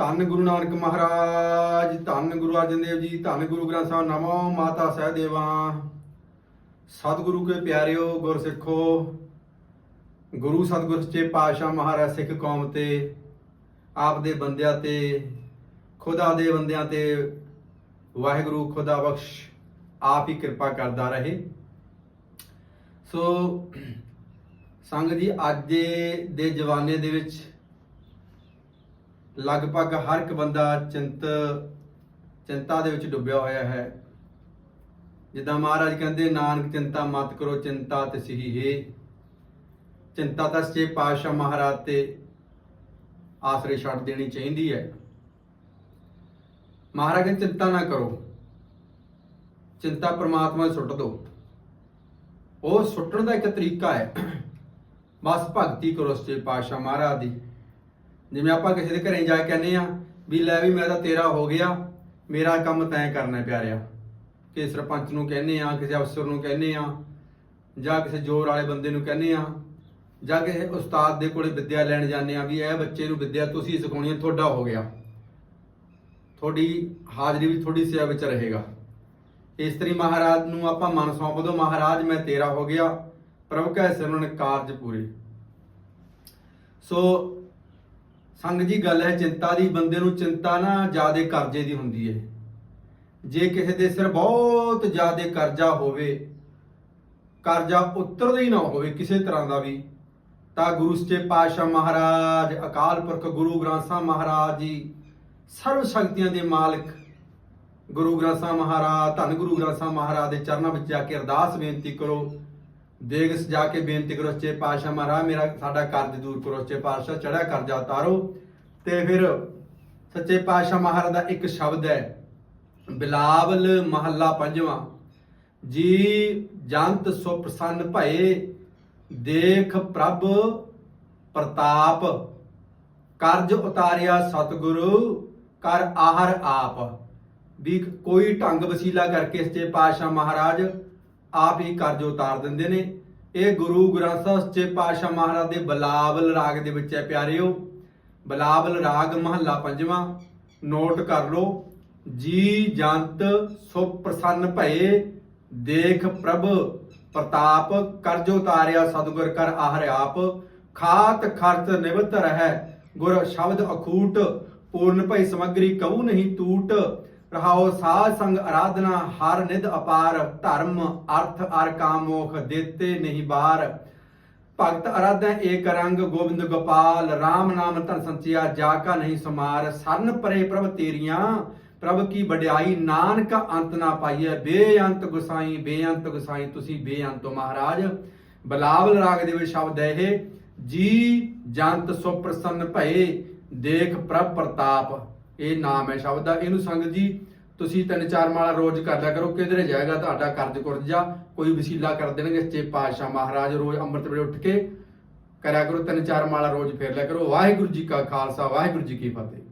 ਧੰਨ ਗੁਰੂ ਨਾਨਕ ਮਹਾਰਾਜ, ਧੰਨ ਗੁਰੂ ਅਰਜਨ ਦੇਵ ਜੀ, ਧੰਨ ਗੁਰੂ ਗ੍ਰੰਥ ਸਾਹਿਬ ਨਮੋ ਮਾਤਾ ਸਹਿਦੇਵਾਂ। ਸਤਿਗੁਰੂ ਕੇ ਪਿਆਰਿਓ, ਗੁਰਸਿੱਖੋ, ਗੁਰੂ ਸਤਿਗੁਰ ਸੱਚੇ ਪਾਤਸ਼ਾਹ ਮਹਾਰਾਜ ਸਿੱਖ ਕੌਮ ਤੇ, ਆਪ ਦੇ ਬੰਦਿਆਂ ਤੇ, ਖੁਦਾ ਦੇ ਬੰਦਿਆਂ ਤੇ ਵਾਹਿਗੁਰੂ ਖੁਦਾ ਬਖਸ਼, ਆਪ ਹੀ ਕਿਰਪਾ ਕਰਦਾ ਰਹੇ। ਸੋ ਸੰਗ ਜੀ, ਅੱਜ ਦੇ- ਦੇ ਜਵਾਨੇ ਦੇ ਵਿੱਚ ਲਗਭਗ ਹਰ ਇੱਕ ਬੰਦਾ ਚਿੰਤ, ਚਿੰਤਾ ਦੇ ਵਿੱਚ ਡੁੱਬਿਆ ਹੋਇਆ ਹੈ। ਜਿੱਦਾਂ ਮਹਾਰਾਜ ਕਹਿੰਦੇ, ਨਾਨਕ ਚਿੰਤਾ ਮਤ ਕਰੋ, ਚਿੰਤਾ ਤੇ ਸਹੀ ਹੈ। ਚਿੰਤਾ ਤਾਂ ਸੱਚੇ ਪਾਤਸ਼ਾਹ ਮਹਾਰਾਜ ਤੇ ਆਸਰੇ ਛੱਡ ਦੇਣੀ ਚਾਹੀਦੀ ਹੈ। ਮਹਾਰਾਜ ਕਹਿੰਦੇ, ਚਿੰਤਾ ਨਾ ਕਰੋ। ਚਿੰਤਾ ਪ੍ਰਮਾਤਮਾ ਨੂੰ ਸੁੱਟ ਦਿਓ ਉਹ ਸੁੱਟਣ ਦਾ ਇੱਕ ਤਰੀਕਾ ਹੈ। ਬਸ ਭਗਤੀ ਕਰੋ ਸੱਚੇ ਪਾਤਸ਼ਾਹ ਮਹਾਰਾਜ ਦੀ। ਜਿਵੇਂ ਆਪਾਂ ਕਿਸੇ ਦੇ ਘਰੇ ਜਾ ਕੇ ਕਹਿੰਦੇ ਆ ਵੀ ਲੈ ਵੀ ਮੈਂ ਤਾਂ ਤੇਰਾ ਹੋ ਗਿਆ, ਮੇਰਾ ਕੰਮ ਤੈਂ ਕਰਨਾ ਪਿਆਰਿਆ। ਕਿ ਸਰਪੰਚ ਨੂੰ ਕਹਿੰਦੇ ਆ ਕਿਸੇ ਅਫਸਰ ਨੂੰ ਕਹਿੰਦੇ ਆ ਜਾਂ ਕਿਸੇ ਜ਼ੋਰ ਵਾਲੇ ਬੰਦੇ ਨੂੰ ਕਹਿੰਦੇ ਆ ਜਾਂ ਕਿਸੇ ਉਸਤਾਦ ਦੇ ਕੋਲੇ ਵਿੱਦਿਆ ਲੈਣ ਜਾਂਦੇ ਆ ਵੀ ਇਹ ਬੱਚੇ ਨੂੰ ਵਿੱਦਿਆ ਤੁਸੀਂ ਸਿਖਾਉਣੀ ਹੈ, ਤੁਹਾਡਾ ਹੋ ਗਿਆ। ਤੁਹਾਡੀ ਹਾਜ਼ਰੀ ਵੀ ਤੁਹਾਡੀ ਸੇਵਾ ਵਿੱਚ ਰਹੇਗਾ। ਇਸ ਤਰੀ ਮਹਾਰਾਜ ਨੂੰ ਆਪਾਂ ਮਨ ਸੌਂਪ ਦੋ, ਮਹਾਰਾਜ ਮੈਂ ਤੇਰਾ ਹੋ ਗਿਆ, ਪ੍ਰਭ ਕੈ ਸਿਮਰਨ ਕਾਰਜ ਪੂਰੇ। ਸੋ ਸੰਗ ਜੀ ਗੱਲ ਹੈ, ਚਿੰਤਾ ਦੀ, ਬੰਦੇ ਨੂੰ ਚਿੰਤਾ ਨਾ ਜਿਆਦੇ ਕਰਜ਼ੇ ਦੀ ਹੁੰਦੀ ਹੈ। ਜੇ ਕਿਸੇ ਦੇ ਸਿਰ ਬਹੁਤ ਜਿਆਦੇ ਕਰਜ਼ਾ ਹੋਵੇ, ਕਰਜ਼ਾ ਉਤਰਦਾ ਹੀ ਨਾ ਹੋਵੇ ਕਿਸੇ ਤਰ੍ਹਾਂ ਦਾ ਵੀ, ਤਾਂ ਗੁਰੂ ਸੱਚੇ ਪਾਤਸ਼ਾਹ ਮਹਾਰਾਜ, ਅਕਾਲ ਪੁਰਖ ਗੁਰੂ ਗ੍ਰੰਥ ਸਾਹਿਬ ਮਹਾਰਾਜ ਜੀ, ਸਰਵ ਸ਼ਕਤੀਆਂ ਦੇ ਮਾਲਕ ਗੁਰੂ ਗ੍ਰੰਥ ਸਾਹਿਬ ਮਹਾਰਾਜ, ਧੰਨ ਗੁਰੂ ਗ੍ਰੰਥ ਸਾਹਿਬ ਮਹਾਰਾਜ ਦੇ ਚਰਨਾਂ ਵਿੱਚ ਜਾ ਕੇ ਅਰਦਾਸ ਬੇਨਤੀ ਕਰੋ ਦੇਗ ਸਜਾ ਕੇ ਬੇਨਤੀ ਕਰੋ ਸੱਚੇ ਪਾਤਸ਼ਾਹ ਮਹਾਰਾਜ, ਮੇਰਾ ਸਾਡਾ ਕਰਜ਼ ਦੂਰ ਕਰੋ ਸੱਚੇ ਪਾਤਸ਼ਾਹ ਚੜਿਆ ਕਰਜ਼ਾ ਉਤਾਰੋ। ਤੇ ਫਿਰ ਸੱਚੇ ਪਾਤਸ਼ਾਹ ਮਹਾਰਾਜ ਦਾ ਇੱਕ ਸ਼ਬਦ ਹੈ, ਬਿਲਾਵਲ ਮਹੱਲਾ ਪੰਜਵਾਂ। ਜੀ ਜੰਤ ਸੋ ਪ੍ਰਸੰਨ ਭਏ, ਦੇਖ ਪ੍ਰਭ ਪ੍ਰਤਾਪ। ਕਰਜ ਉਤਾਰਿਆ ਸਤਿਗੁਰੂ, ਕਰ ਆਹਰ ਆਪ। ਵੀ ਕੋਈ ਢੰਗ ਵਸੀਲਾ ਕਰਕੇ ਸੱਚੇ ਪਾਤਸ਼ਾਹ ਮਹਾਰਾਜ ਆਪ ਹੀ ਕਰਜ ਉਤਾਰ ਦਿੰਦੇ ਨੇ। ਇਹ ਗੁਰੂ ਗ੍ਰੰਥ ਸਾਹਿਬ ਸੱਚੇ ਪਾਤਸ਼ਾਹ ਮਹਾਰਾਜ ਦੇ ਬਲਾਵਲ ਰਾਗ ਦੇ ਵਿੱਚ ਹੈ ਪਿਆਰਿਓ। ਬਲਾਵਲ ਰਾਗ ਮਹੱਲਾ ਪੰਜਵਾਂ, ਨੋਟ ਕਰ ਲਓ। ਜੀ ਜੰਤ ਸੋ ਪ੍ਰਸੰਨ ਭਏ, ਦੇਖ ਪ੍ਰਭ ਪ੍ਰਤਾਪ, ਕਰਜ ਉਤਾਰਿਆ ਸਤਿਗੁਰ ਕਰ ਆਹਰ ਆਪ। ਖਾਤ ਖਰਚ ਨਿਵਤ ਰਹਿ, ਗੁਰ ਸ਼ਬਦ ਅਖੂਟ, ਪੂਰਨ ਭਈ ਸਮਗਰੀ ਕਹੂ ਨਹੀਂ ਟੂਟ ਰਹਾਓ ਸਾਧ ਸੰਗ ਆਰਾਧਨਾ ਹਰ ਨਿਧ ਅਪਾਰ, ਧਰਮ, ਅਰਥ, ਅਰ ਕਾਮ ਦੇਤੇ ਨਹੀਂ ਬਾਰ। ਭਗਤ ਅਰਾਧਾ ਏਕ ਰੰਗ, ਗੋਬਿੰਦ ਗੋਪਾਲ RAM ਨਾਮ ਧਨ ਸੰਚਿਆ, ਜਾ ਕਾ ਨਹੀਂ ਸਮਾਰ। ਸਰਨ ਪਰੇ ਪ੍ਰਭ ਤੇਰੀਆਂ, ਪ੍ਰਭ ਕੀ ਵਡਿਆਈ, ਨਾਨਕ ਅੰਤ ਨਾ ਪਾਈਐ। ਬੇਅੰਤ ਗੁਸਾਈ ਬੇਅੰਤ ਗੁਸਾਈ, ਤੁਸੀਂ ਬੇਅੰਤੋ ਮਹਾਰਾਜ। ਬਲਾਵਲ ਰਾਗ ਦੇ ਵਿੱਚ ਸ਼ਬਦ ਹੈ ਇਹ, ਜੀ ਜੰਤ ਸੋ ਪ੍ਰਸੰਨ ਭਏ, ਦੇਖ ਪ੍ਰਭ ਪ੍ਰਤਾਪ। ਇਹ ਨਾਮ ਹੈ ਸ਼ਬਦ ਦਾ। ਇਹਨੂੰ ਸੰਗਤ ਜੀ, ਤੁਸੀਂ ਤਿੰਨ ਚਾਰ ਮਾਲਾ ਰੋਜ਼ ਕਰ ਲਿਆ ਕਰੋ। ਕਿਧਰੇ ਜਾਏਗਾ ਤੁਹਾਡਾ ਕਰਜ਼ ਕੁਰਜਾ ਕੋਈ ਵਸੀਲਾ ਕਰ ਦੇਣਗੇ। ਸੱਚੇ ਪਾਤਸ਼ਾਹ ਮਹਾਰਾਜ ਰੋਜ਼ ਅੰਮ੍ਰਿਤ ਵੇਲੇ ਉੱਠ ਕੇ ਕਰਿਆ ਕਰੋ। ਤਿੰਨ ਚਾਰ ਮਾਲਾ ਰੋਜ਼ ਫੇਰ ਲਿਆ ਕਰੋ। ਵਾਹਿਗੁਰੂ ਜੀ ਕਾ ਖਾਲਸਾ, ਵਾਹਿਗੁਰੂ ਜੀ ਕੀ ਫਤਿਹ।